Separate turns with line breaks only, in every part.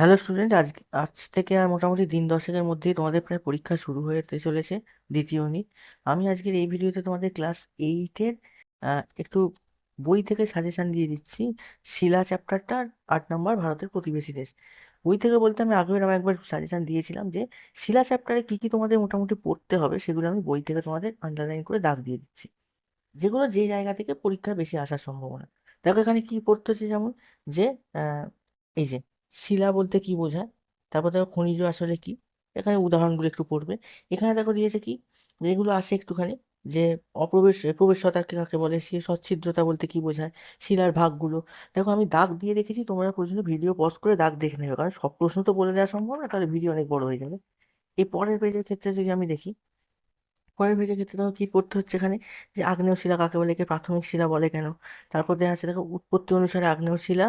Hello student আজ আজ থেকে আর মোটামুটি দিন দশেকের মধ্যেই তোমাদের প্রায় পরীক্ষা শুরু হতে চলেছে, দ্বিতীয় ইউনিট আমি আজকের এই ভিডিওতে তোমাদের ক্লাস এইটের একটু বই থেকে সাজেশান দিয়ে দিচ্ছি। শিলা চ্যাপ্টারটা আট নম্বর ভারতের প্রতিবেশী দেশ। বই থেকে বলতে আমি আগের আমি একবার সাজেশান দিয়েছিলাম যে, শিলা চ্যাপ্টারে কী কী তোমাদের মোটামুটি পড়তে হবে সেগুলো আমি বই থেকে তোমাদের আন্ডারলাইন করে দাগ দিয়ে দিচ্ছি। যেগুলো যে জায়গা থেকে পরীক্ষা বেশি আসার সম্ভাবনা। দেখো এখানে কী পড়তে হচ্ছে যেমন, যে এই যে শিলা বলতে কি বোঝায়? তারপর দেখো খনিজ আসলে কি? এখানে উদাহরণগুলো একটু পড়বে। এখানে দেখো দিয়েছে কি? যেগুলো আসে একটুখানি, যে অপ্রবেশ, প্রবেশতা কাকে বলে? সে সচ্ছিদ্রতা বলতে কি বোঝায়? শিলার ভাগগুলো। দেখো আমি দাগ দিয়ে রেখেছি, তোমরা প্রয়োজনে ভিডিও পজ করে দাগ দেখে নেবে। কারণ সব প্রশ্ন তো বলে দেওয়া সম্ভব না, তাহলে ভিডিও অনেক বড় হয়ে যাবে। এই পরের পেজের ক্ষেত্রে যদি আমি দেখি, পরের পেজের ক্ষেত্রে দেখো কি করতে হচ্ছে এখানে? যে আগ্নেয় শিলা কাকে বলে, একে প্রাথমিক শিলা বলে কেন? তারপর দেখা যাচ্ছে দেখো, উৎপত্তি অনুসারে আগ্নেয় শিলা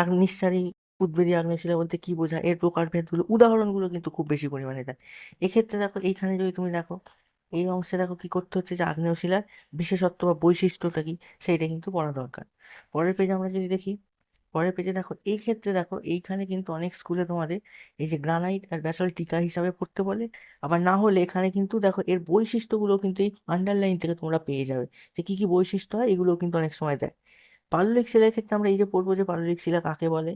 এক নিঃসারী উদ্ভিদীয় আগ্নেয় শিলা বলতে কি বোঝায়? এর প্রকারভেদগুলো উদাহরণগুলো কিন্তু খুব বেশি পরিমাণে দেয়। এক্ষেত্রে দেখো, এইখানে যদি তুমি দেখো, এই অংশে দেখো কি করতে হচ্ছে যে আগ্নেয় শিলার বিশেষত্ব বা বৈশিষ্ট্যটা কি, সেইটা কিন্তু পড়া দরকার। পরের পেজে আমরা যদি দেখি, পরের পেজে দেখো এই ক্ষেত্রে দেখো, এইখানে কিন্তু অনেক স্কুলে তোমাদের এই যে গ্রানাইট আর ব্যাসল্ট টিকা হিসাবে পড়তে বলে, আবার না হলে এখানে কিন্তু দেখো, এর বৈশিষ্ট্যগুলো কিন্তু এই আন্ডারলাইন থেকে তোমরা পেয়ে যাবে যে কি কি বৈশিষ্ট্য হয় এগুলো কিন্তু অনেক সময় দেয়। পাললিক শিলার ক্ষেত্রে আমরা এই যে পড়ব যে পাললিক শিলা কাকে বলে?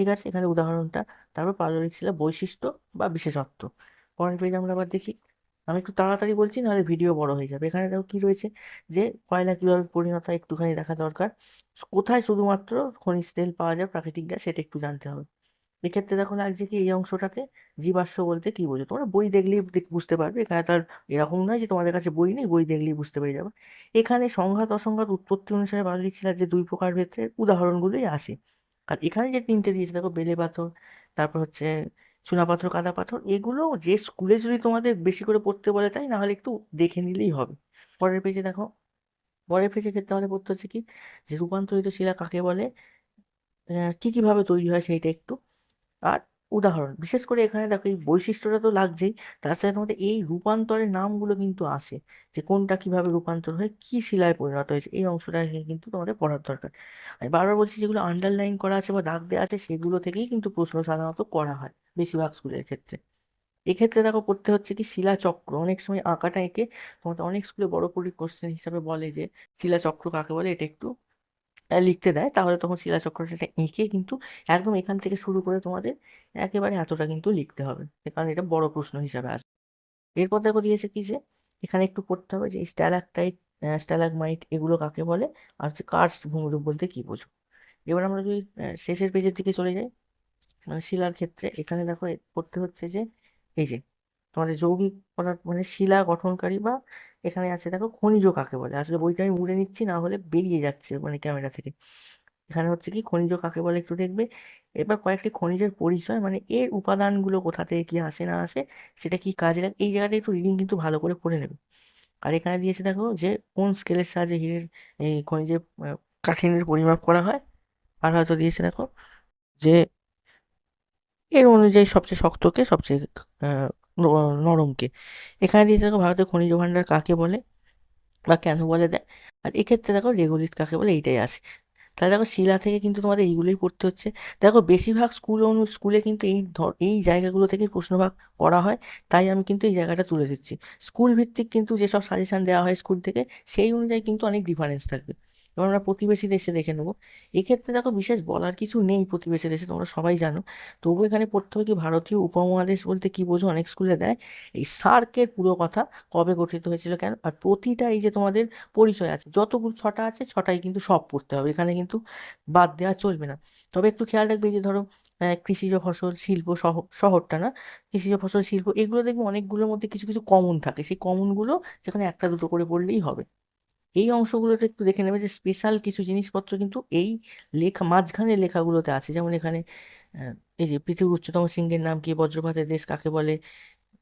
ঠিক আছে, এখানে উদাহরণটা। তারপর পাললিক শিলা বৈশিষ্ট্য বা বিশেষত্ব। পরের পেজে আমরা আবার দেখি। আমি একটু তাড়াতাড়ি বলছি, নাহলে ভিডিও বড় হয়ে যাবে। এখানে দেখো কি রয়েছে যে কয়লা কীভাবে পরিণত হয় একটুখানি দেখা দরকার। কোথায় শুধুমাত্র খনিজ তেল পাওয়া যায়, প্রাকৃতিক গ্যাস, সেটা একটু জানতে হবে। এক্ষেত্রে দেখো লাগছে কি, এই অংশটাকে জীবাশ্ম বলতে কি বোঝো? তোমরা বই দেখলেই দেখ- বুঝতে পারবে। এখানে তার এরকম নয় যে, তোমাদের কাছে বই নেই, বই দেখলেই বুঝতে পেরে যাবে। এখানে সংঘাত অসংঘাত উৎপত্তি অনুসারে বায়োলিক শিলার যে, দুই প্রকার ভেতরে উদাহরণগুলোই আসে। আর এখানে যে তিনটে দিয়েছে, দেখো বেলে পাথর, তারপর হচ্ছে চুনা পাথর, কাদা পাথর, এগুলো যে স্কুলে যদি তোমাদের বেশি করে পড়তে বলে তাই? নাহলে একটু দেখে নিলেই হবে। পরের পেজে দেখো। পরের পেজের ক্ষেত্রে আমাদের পড়তে হচ্ছে কি? যে রূপান্তরিত শিলা কাকে বলে? কী কি কীভাবে তৈরি হয় সেইটা একটু। আর উদাহরণ। বিশেষ করে এখানে দেখো এই বৈশিষ্ট্যটা তো লাগছেই, তার সাথে মধ্যে এই রূপান্তরের নামগুলো কিন্তু আসে যে কোনটা কীভাবে রূপান্তর হয়ে, কি শিলায় পরিণত হয়েছে, এই অংশটা কিন্তু তোমাদের পড়ার দরকার। আমি বারবার বলছি যেগুলো আন্ডারলাইন করা আছে বা দাগ দেওয়া আছে সেগুলো থেকেই কিন্তু প্রশ্ন সাধারণত করা হয় বেশিরভাগ স্কুলের ক্ষেত্রে। এক্ষেত্রে দেখো পড়তে হচ্ছে কি শিলাচক্র অনেক সময় আঁকাটা এঁকে তোমাদের অনেক স্কুলে বড় পরি কোশ্চেন হিসাবে বলে যে শিলাচক্র কাকে বলে, এটা একটু লিখতে দেয়, তাহলে তখন শিলাচক্র সেটা এঁকে কিন্তু একদম এখান থেকে শুরু করে তোমাদের একেবারে এতটা কিন্তু লিখতে হবে। কারণ এটা বড় প্রশ্ন হিসাবে আসবে এরপর দেখো দিয়েছে কি যে, এখানে একটু পড়তে হবে যে, স্ট্যালাকটাইট স্ট্যালাগমাইট এগুলো কাকে বলে? আর হচ্ছে কার্স্ট ভূমিরূপ বলতে কি বোঝো? এবার আমরা যদি শেষের পেজের দিকে চলে যাই মানে শিলার ক্ষেত্রে, এখানে দেখো পড়তে হচ্ছে যে, এই যে তোমাদের যৌগিক পদার্থ মানে শিলা গঠনকারী বা এখানে আছে দেখো খনিজ কাকে বলে। আসলে বইটা আমি মুড়ে নিচ্ছি, না হলে বেরিয়ে যাচ্ছে মানে ক্যামেরা থেকে। এখানে হচ্ছে কি খনিজ কাকে বলে একটু দেখবে। এবার কয়েকটি খনিজের পরিচয় মানে এর উপাদানগুলো কোথা থেকে কি আসে, না আসে, সেটা কি কাজে লাগে, এই জায়গাটা একটু রিডিং কিন্তু ভালো করে পড়ে নেবে। আর এখানে দিয়েছে দেখো যে কোন স্কেলের সাহায্যে হীরের এই খনিজের কাঠিন্যের পরিমাপ করা হয়। আর হয়তো দিয়েছে দেখো যে এর অনুযায়ী সবচেয়ে শক্তকে সবচেয়ে নরমকে। এখানে দিয়েছে দেখো ভারতের খনিজ ভাণ্ডার কাকে বলে? বা কেন বলে দেয়? আর এক্ষেত্রে দেখো রেগুলিত কাকে বলে? এইটাই আসে তাহলে দেখো শিলা থেকে কিন্তু তোমাদের এইগুলোই পড়তে হচ্ছে। দেখো বেশিরভাগ স্কুল অনু, স্কুলে কিন্তু এই ধর এই জায়গাগুলো থেকে প্রশ্নভাগ করা হয়। তাই আমি কিন্তু এই জায়গাটা তুলে দিচ্ছি। স্কুল ভিত্তিক কিন্তু যেসব সাজেশান দেওয়া হয় স্কুল থেকে, সেই অনুযায়ী কিন্তু অনেক ডিফারেন্স থাকবে। এবার আমরা প্রতিবেশী দেশে দেখে নেব। এক্ষেত্রে দেখো বিশেষ বলার কিছু নেই প্রতিবেশী দেশে, তোমরা সবাই জানো। তবু এখানে পড়তে হবে কি ভারতীয় উপমহাদেশ বলতে কি বোঝো? অনেক স্কুলে দেয়। এই সার্কের পুরো কথা কবে গঠিত হয়েছিল কেন? আর প্রতিটা এই যে তোমাদের পরিচয় আছে, যতগুলো ছটা আছে, ছটাই কিন্তু সব পড়তে হবে। এখানে কিন্তু বাদ দেওয়া চলবে না। তবে একটু খেয়াল রাখবে যে ধরো কৃষিজ ফসল, শিল্প শহ শহরটা না? কৃষিজ ফসল, শিল্প, এগুলো দেখবে অনেকগুলোর মধ্যে কিছু কিছু কমন থাকে। সেই কমনগুলো যেখানে একটা দুটো করে পড়লেই হবে। এই অংশগুলোতে একটু দেখে নেবে যে স্পেশাল কিছু জিনিসপত্র কিন্তু এই লেখা, মাঝখানের লেখাগুলোতে আছে। যেমন এখানে এই যে পৃথিবীর উচ্চতম শৃঙ্গের নাম কি, বজ্রপাতের দেশ কাকে বলে,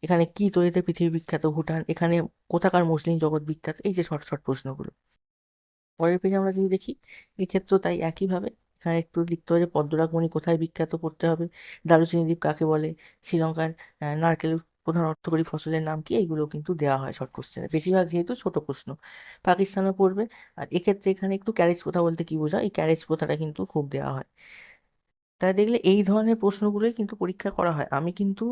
এখানে কি তৈরিতে পৃথিবী বিখ্যাত, ভুটান, এখানে কোথাকার মুসলিম জগৎ বিখ্যাত, এই যে শর্ট শর্ট প্রশ্নগুলো। পরের পেজে আমরা যদি দেখি, এক্ষেত্রেও তাই একইভাবে, এখানে একটু লিখতে হবে যে পদ্মরাগমণি কোথায় বিখ্যাত করতে হবে। দারুচিনি দ্বীপ কাকে বলে, শ্রীলঙ্কার নারকেল প্রধান অর্থকরী ফসলের নাম কি? এইগুলো কিন্তু দেওয়া হয় শর্ট কোশ্চেনে বেশিরভাগ যেহেতু ছোট প্রশ্ন। পাকিস্তানও পড়বে। আর এক্ষেত্রে এখানে একটু ক্যারেজ প্রথা বলতে কি বোঝা এই ক্যারেজ প্রথাটা কিন্তু খুব দেওয়া হয়। তাই দেখলে এই ধরনের প্রশ্নগুলোই কিন্তু পরীক্ষা করা হয়। আমি কিন্তু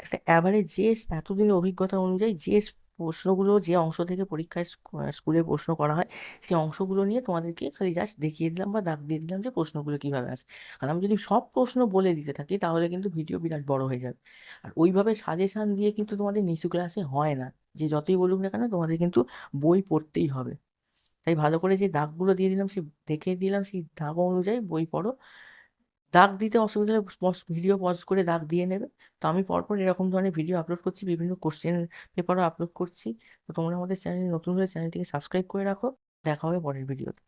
একটা অ্যাভারেজ যে এতদিনের অভিজ্ঞতা অনুযায়ী যে প্রশ্নগুলো যে অংশ থেকে পরীক্ষায় স্কুলে প্রশ্ন করা হয়, সেই অংশগুলো নিয়ে তোমাদেরকে খালি জাস্ট দেখিয়ে দিলাম বা দাগ দিয়ে দিলাম যে প্রশ্নগুলো কীভাবে আসে। আর আমি যদি সব প্রশ্ন বলে দিতে থাকি, তাহলে কিন্তু ভিডিও বিরাট বড় হয়ে যাবে। আর ওইভাবে সাজেশান দিয়ে কিন্তু তোমাদের নিচু ক্লাসে হয় না। যে যতই বলুক না কেন, তোমাদের কিন্তু বই পড়তেই হবে। তাই ভালো করে যে দাগগুলো দিয়ে দিলাম সেই দেখে দিলাম সেই দাগ অনুযায়ী বই পড়ো। দাগ দিতে অসুবিধা হলে ভিডিও পজ করে দাগ দিয়ে নেবে। তো আমি পরপর এরকম ধরনের ভিডিও আপলোড করছি, বিভিন্ন কোশ্চেন পেপারও আপলোড করছি। তো তোমরা আমাদের চ্যানেল নতুন হলে চ্যানেলটিকে সাবস্ক্রাইব করে রাখো। দেখা হবে পরের ভিডিওতে